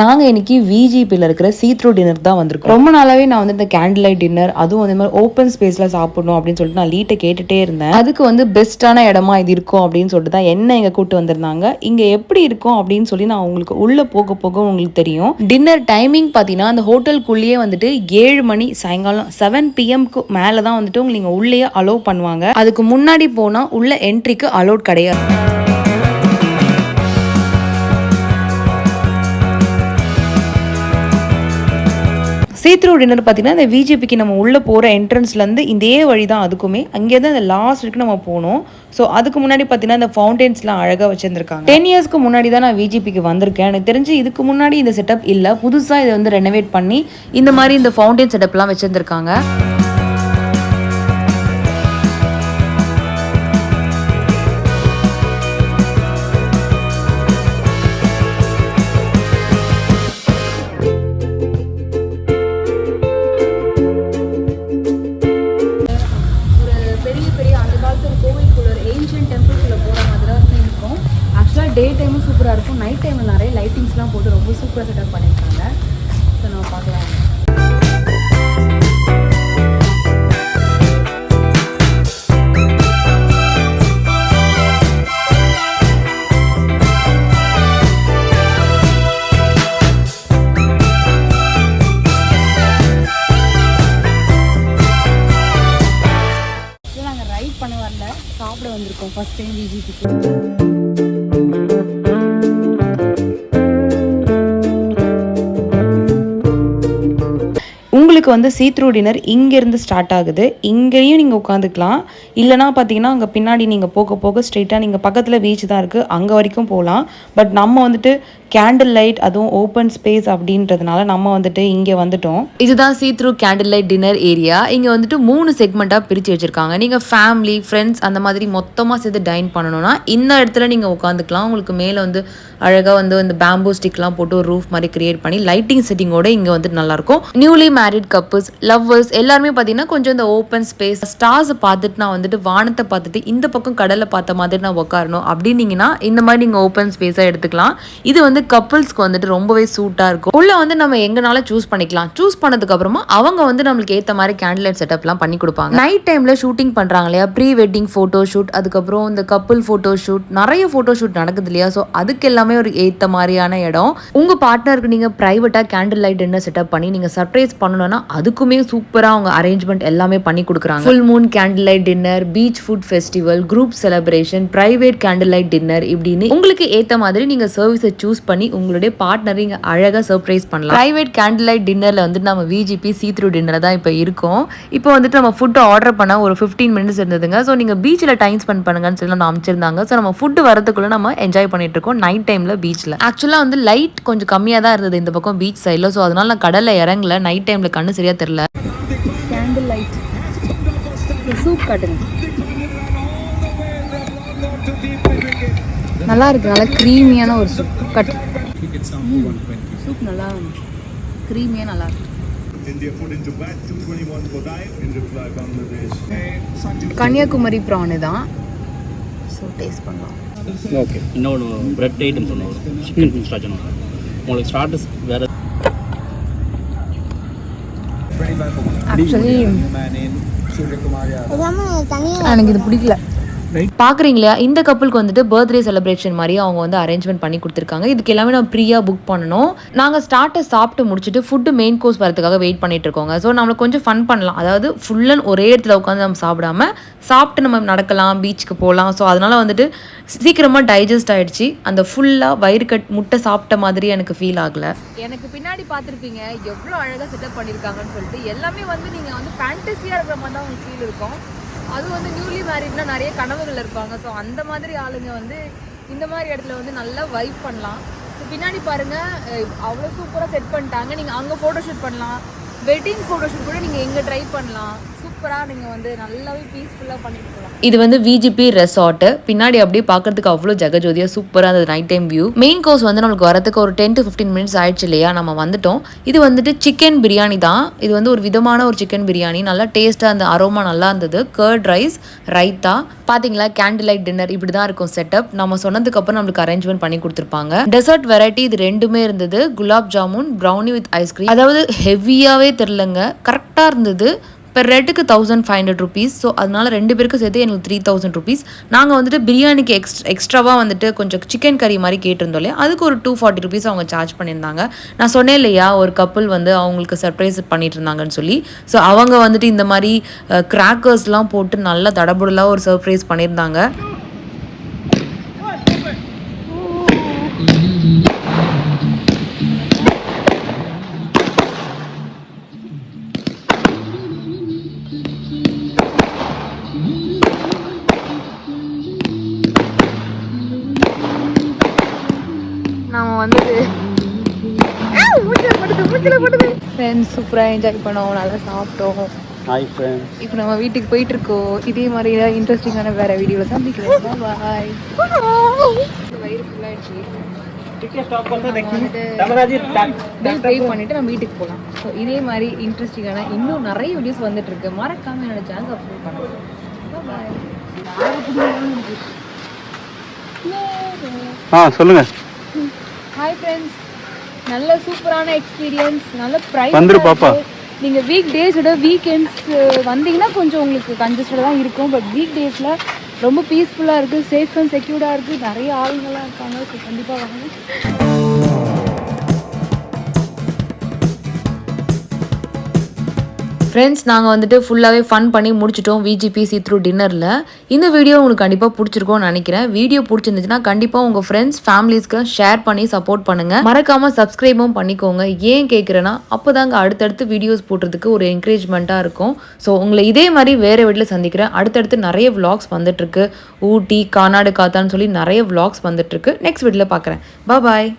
நாங்கள் இன்னைக்கு விஜிபியில் இருக்கிற சீத்ரூ டின்னர் தான் வந்திருக்கோம். ரொம்ப நாளாவே நான் வந்து இந்த கேண்டில் லைட் டின்னர் அதுவும் அதே மாதிரி ஓப்பன் ஸ்பேஸில் சாப்பிடணும் அப்படின்னு சொல்லிட்டு நான் லீட்டை கேட்டுட்டே இருந்தேன். அதுக்கு வந்து பெஸ்ட்டான இடமா இது இருக்கும் அப்படின்னு சொல்லிட்டு தான் என்ன இங்கே கூட்டு வந்திருந்தாங்க. இங்கே எப்படி இருக்கும் அப்படின்னு சொல்லி நான் உங்களுக்கு உள்ளே போக போக உங்களுக்கு தெரியும். டின்னர் டைமிங் பார்த்தீங்கன்னா அந்த ஹோட்டலுக்குள்ளேயே வந்துட்டு ஏழு மணி சாயங்காலம் செவன் பிஎம்க்கு மேலே தான் வந்துட்டு உங்களுக்கு நீங்கள் உள்ளேயே அலோவ் பண்ணுவாங்க. அதுக்கு முன்னாடி போனால் உள்ள என்ட்ரிக்கு அலோட் கிடையாது. சீத்ரூ டின்னர் பார்த்தீங்கன்னா இந்த விஜிபிக்கு நம்ம உள்ளே போகிற என்ட்ரன்ஸ்லேருந்து இதே வழி தான் அதுக்குமே. அங்கேருந்து அந்த லாஸ்ட் வரைக்கும் நம்ம போகணும். ஸோ அதுக்கு முன்னாடி பார்த்தீங்கன்னா இந்த ஃபவுண்டென்ஸ்லாம் அழகாக வச்சுருந்துருக்காங்க. டென் இயர்ஸ்க்கு முன்னாடி தான் நான் விஜிபிக்கு வந்திருக்கேன். எனக்கு தெரிஞ்சு இதுக்கு முன்னாடி இந்த செட்டப் இல்லை. புதுசாக இதை வந்து ரெனோவேட் பண்ணி இந்த மாதிரி இந்த ஃபவுண்டெயின் செட்டப்லாம் வச்சுருந்துருக்காங்க. ஆக்சுவலாக டே டைமும் சூப்பராக இருக்கும். நைட் டைமில் நிறைய லைட்டிங்ஸ்லாம் போட்டு ரொம்ப சூப்பராக செட்டப் பண்ணியிருக்காங்க. ஸோ நம்ம பார்க்கலாம். ரைட் பண்ண வரல. சாப்பிட வந்திருக்கோம். ஃபஸ்ட் டைம் விஜிபிக்கு உங்களுக்கு வந்து சீத்ரூ டின்னர் இங்கேருந்து ஸ்டார்ட் ஆகுது. இங்கேயும் நீங்கள் உட்காந்துக்கலாம். இல்லைனா பார்த்தீங்கன்னா அங்கே பின்னாடி நீங்கள் போக போக ஸ்ட்ரெயிட்டாக நீங்கள் பக்கத்தில் பீச் தான் இருக்குது அங்கே வரைக்கும் போகலாம். பட் நம்ம வந்துட்டு கேண்டில் லைட் அதுவும் ஓப்பன் ஸ்பேஸ் அப்படின்றதுனால நம்ம வந்துட்டு இங்கே வந்துட்டோம். இதுதான் see through candle light dinner area இங்கே வந்துட்டு மூணு செக்மெண்ட்டாக பிரித்து வச்சுருக்காங்க. நீங்கள் ஃபேமிலி ஃப்ரெண்ட்ஸ் அந்த மாதிரி மொத்தமாக சேர்த்து டைன் பண்ணணும்னா இந்த இடத்துல நீங்கள் உட்காந்துக்கலாம். உங்களுக்கு மேலே வந்து அழகாக வந்து இந்த பேம்பூ ஸ்டிக்லாம் போட்டு ஒரு ரூஃப் மாதிரி கிரியேட் பண்ணி லைட்டிங் செட்டிங்கோட இங்கே வந்துட்டு நல்லாயிருக்கும் நியூலி மேரிட் கப்புள்ஸ் லவ்வர்ஸ் எல்லாருமே பார்த்தீங்கன்னா கொஞ்சம் இந்த ஓப்பன் ஸ்பேஸ் ஸ்டார்ஸை பார்த்துட்டு நான் வந்துட்டு வானத்தை பார்த்துட்டு இந்த பக்கம் கடலை பார்த்த மாதிரி நான் உட்காரணும் அப்படின்னீங்கன்னா இந்த மாதிரி நீங்கள் ஓப்பன் ஸ்பேஸாக எடுத்துக்கலாம். இது வந்து கப்புள்ஸ்க்கு வந்துட்டு ரொம்பவே சூட்டாக இருக்கும். உள்ள வந்து நம்ம எங்கனால சூஸ் பண்ணிக்கலாம். சூஸ் பண்ணதுக்கு அப்புறமா அவங்க வந்து நம்மளுக்கு ஏற்ற மாதிரி கேண்டில் லைட் செட்டப்லாம் பண்ணி கொடுப்பாங்க. நைட் டைமில் ஷூட்டிங் பண்ணுறாங்க இல்லையா? ப்ரீ வெட்டிங் ஃபோட்டோ ஷூட் அதுக்கப்புறம் இந்த கப்புள் ஃபோட்டோ ஷூட் நிறைய ஃபோட்டோ ஷூட் நடக்குது இல்லையா? ஸோ அதுக்கு எல்லாமே ஒரு ஏற்ற மாதிரியான இடம். உங்கள் பார்ட்னருக்கு நீங்கள் ப்ரைவேட்டாக கேண்டில் லைட் டின்னர் செட்டப் பண்ணி நீங்கள் சர்ப்ரைஸ் பண்ணணும்னா அதுக்குமே சூப்பராக அவங்க அரேஞ்ச்மெண்ட் எல்லாமே பண்ணி கொடுக்குறாங்க. Full moon candle light dinner beach food festival group celebration private candle light dinner இப்படின்னு உங்களுக்கு ஏற்ற மாதிரி நீங்கள் சர்வீஸை சூஸ் பண்ணி உங்களுடைய பார்ட்னரை இங்கே அழகாக சர்ப்ரைஸ் பண்ணலாம். பிரைவேட் கேண்டில் லைட் டின்னரில் வந்துட்டு நம்ம விஜிபி சீ த்ரூ டின்னர் தான் இப்போ இருக்கோம். இப்போ வந்துட்டு நம்ம ஃபுட்டு ஆர்டர் பண்ண ஒரு ஃபிஃப்டீன் மினிட்ஸ் இருந்ததுங்க. ஸோ நீங்கள் பீச்சில் டைம் ஸ்பெண்ட் பண்ணுங்கன்னு சொல்லி நம்ம அமைச்சிருந்தாங்க. ஸோ நம்ம ஃபுட்டு வரதுக்குள்ளே நம்ம என்ஜாய் பண்ணிட்டு இருக்கோம். நைட் டைமில் பீச்சில் ஆக்சுவலாக வந்து லைட் கொஞ்சம் கம்மியாக தான் இருந்தது இந்த பக்கம் பீச் சைடில் ஸோ அதனால நான் கடலில் இறங்கல. நைட் டைமில் கண்ணு சரியாக தெரில கேண்டில் லைட் சூப் காட்டுங்க. நல்லா இருக்கு. நல்லா க்ரீமியான ஒரு சூப் கட் சூப் நல்லா க்ரீமியாக நல்லா இருக்கு. India put into bat 221 for dive in reply Bangladesh. Kanniyakumari prawn தான். ஸோ டேஸ்ட் பண்ணலாம். ஓகே இன்னொன்று பிரெட் ஐட்டம் சொன்னோம். சிக்கன் பிஸ்டாச்சும் உங்களுக்கு ஸ்டார்டர்ஸ் வேறு ஆக்சுவலி எனக்கு இது பிடிக்கல. பார்க்குறீங்களா இந்த கப்பலுக்கு வந்துட்டு பர்த்டே செலிப்ரேஷன் மாதிரி அவங்க வந்து அரேஞ்ச்மெண்ட் பண்ணி கொடுத்துருக்காங்க. இதுக்கு எல்லாமே நம்ம ப்ரீயாக புக் பண்ணணும். நாங்கள் ஸ்டார்ட்டை சாப்பிட்டு முடிச்சுட்டு ஃபுட்டு மெயின் கோர்ஸ் வரதுக்காக வெயிட் பண்ணிட்டு இருக்கோங்க. ஸோ நம்மளுக்கு கொஞ்சம் ஃபன் பண்ணலாம். அதாவது ஃபுல் அண்ட் ஒரே இடத்துல உட்காந்து நம்ம சாப்பிடாம சாப்பிட்டு நம்ம நடக்கலாம் பீச்சுக்கு போகலாம் ஸோ அதனால வந்துட்டு சீக்கிரமாக டைஜஸ்ட் ஆயிடுச்சு. அந்த ஃபுல்லாக வயிறு கட் முட்டை சாப்பிட்ட மாதிரி எனக்கு ஃபீல் ஆகலை. எனக்கு பின்னாடி பார்த்துருப்பீங்க எவ்வளோ அழகாக செட்டப் பண்ணியிருக்காங்கன்னு சொல்லிட்டு. எல்லாமே வந்து நீங்கள் வந்து ஃபேண்டஸியாக இருக்கிற மாதிரி தான் உங்களுக்கு ஃபீல் இருக்கும். அது வந்து நியூலி மேரிட்னா நிறைய கனவுகள் இருப்பாங்க. ஸோ அந்த மாதிரி ஆளுங்க வந்து இந்த மாதிரி இடத்துல வந்து நல்லா வைப் பண்ணலாம். ஸோ பின்னாடி பாருங்க அவ்வளோ சூப்பராக செட் பண்ணிட்டாங்க. நீங்கள் அங்கே ஃபோட்டோ ஷூட் பண்ணலாம். வெட்டிங் ஃபோட்டோ ஷூட் கூட நீங்கள் எங்கே ட்ரை பண்ணலாம். சூப்பராக நீங்கள் வந்து நல்லாவே பீஸ்ஃபுல்லாக பண்ணிட்டு போகலாம் இது வந்து விஜிபி ரெசார்ட் பின்னாடி அப்படியே பார்க்கறதுக்கு அவ்வளோ ஜெகஜோதியாக சூப்பராக இருந்தது night time view main course வந்து நம்மளுக்கு வரதுக்கு ஒரு டென் டு ஃபிஃப்டீன் மினிட்ஸ் ஆயிடுச்சு இல்லையா நம்ம வந்துட்டோம். இது வந்துட்டு சிக்கன் பிரியாணி தான். இது வந்து ஒரு விதமான ஒரு சிக்கன் பிரியாணி நல்லா டேஸ்ட்டாக அந்த அரோமா நல்லா இருந்தது. கர்ட் ரைஸ் ரைத்தா பாத்தீங்களா கேண்டில் லைட் டின்னர் இப்படி தான் இருக்கும் செட்டப் நம்ம சொன்னதுக்கு அப்புறம் நம்மளுக்கு அரேஞ்ச்மெண்ட் பண்ணி கொடுத்துருப்பாங்க. டெசர்ட் வெரைட்டி இது ரெண்டுமே இருந்தது. Gulab jamun brownie with ice cream அதாவது ஹெவியாவே தெரிலங்க கரெக்டாக இருந்தது. Per ரெட்டுக்கு thousand five hundred rupees so அதனால ரெண்டு பேருக்கும் சேர்த்து எனக்கு த்ரீ தௌசண்ட் ருபீஸ் நாங்கள் வந்துட்டு பிரியாணிக்கு எக்ஸ் எக்ஸ்ட்ராவாக வந்துட்டு கொஞ்சம் சிக்கன் கறி மாதிரி கேட்டிருந்தோம் இல்லையா? அதுக்கு ஒரு டூ ஃபார்ட்டி ருபீஸ் அவங்க சார்ஜ் பண்ணியிருந்தாங்க. நான் சொன்னேன் இல்லையா ஒரு கப்பல் வந்து அவங்களுக்கு சர்ப்ரைஸ் பண்ணிட்டு இருந்தாங்கன்னு சொல்லி. ஸோ அவங்க வந்துட்டு இந்த மாதிரி கிராக்கர்ஸ்லாம் போட்டு நல்லா தடபுடலாக ஒரு சர்ப்ரைஸ் பண்ணியிருந்தாங்க. வந்துட்டு ஃப்ரெண்ட்ஸ் சூப்பராக என்ஜாய் பண்ணோம். நல்லா சாப்பிட்டோம். ஹாய் இப்போ நம்ம வீட்டுக்கு போயிட்டு இருக்கோம். இதே மாதிரி ஏதாவது இன்ட்ரெஸ்டிங்கான வேற வீடியோவில் சந்திக்கிறேன் பாய் வயிறு ஃபுல்லாகிடுச்சு பில் பே பண்ணிட்டு நம்ம வீட்டுக்கு போகலாம் ஸோ இதே மாதிரி இன்ட்ரெஸ்டிங்கான இன்னும் நிறைய வீடியோஸ் வந்துட்டு இருக்கு. மறக்காம என்னோட சேனல் பண்ணுங்க. ஆ சொல்லுங்கள் ஹாய் ஃப்ரெண்ட்ஸ் நல்ல சூப்பரான எக்ஸ்பீரியன்ஸ் நல்ல ப்ரைஸ் வந்துரு பாப்பா. நீங்கள் வீக் டேஸோட வீக்கெண்ட்ஸ் வந்தீங்கன்னா கொஞ்சம் உங்களுக்கு கன்ஜஸ்டடாக தான் இருக்கும். பட் வீக் டேஸில் ரொம்ப பீஸ்ஃபுல்லாக இருக்குது சேஃப் அண்ட் செக்யூர்டாக இருக்குது நிறைய ஆளுங்கள்லாம் இருக்காங்க ஸோ கண்டிப்பாக வாங்க. ஃப்ரெண்ட்ஸ் நாங்கள் வந்துட்டு ஃபுல்லாகவே ஃபன் பண்ணி முடிச்சிட்டோம் விஜிபிசி த்ரூ டின்னரில் இந்த வீடியோ உங்களுக்கு கண்டிப்பாக பிடிச்சிருக்கும்னு நினைக்கிறேன். வீடியோ பிடிச்சிருந்துச்சுன்னா கண்டிப்பாக உங்கள் ஃப்ரெண்ட்ஸ் ஃபேமிலிஸ்க்கு ஷேர் பண்ணி சப்போர்ட் பண்ணுங்கள் மறக்காமல் சப்ஸ்கிரைபும் பண்ணிக்கோங்க. ஏன் கேட்குறேன்னா அப்போ தாங்க அடுத்தடுத்து வீடியோஸ் போடுறதுக்கு ஒரு என்கரேஜ்மெண்ட்டாக இருக்கும். ஸோ உங்களை இதே மாதிரி வேறு வீட்டில் சந்திக்கிறேன். அடுத்தடுத்து நிறைய விளாக்ஸ் வந்துட்டுருக்கு. ஊட்டி கானாடு காத்தான்னு சொல்லி நிறைய விளாக்ஸ் வந்துட்டுருக்கு. நெக்ஸ்ட் வீட்டில் பார்க்குறேன் பாய்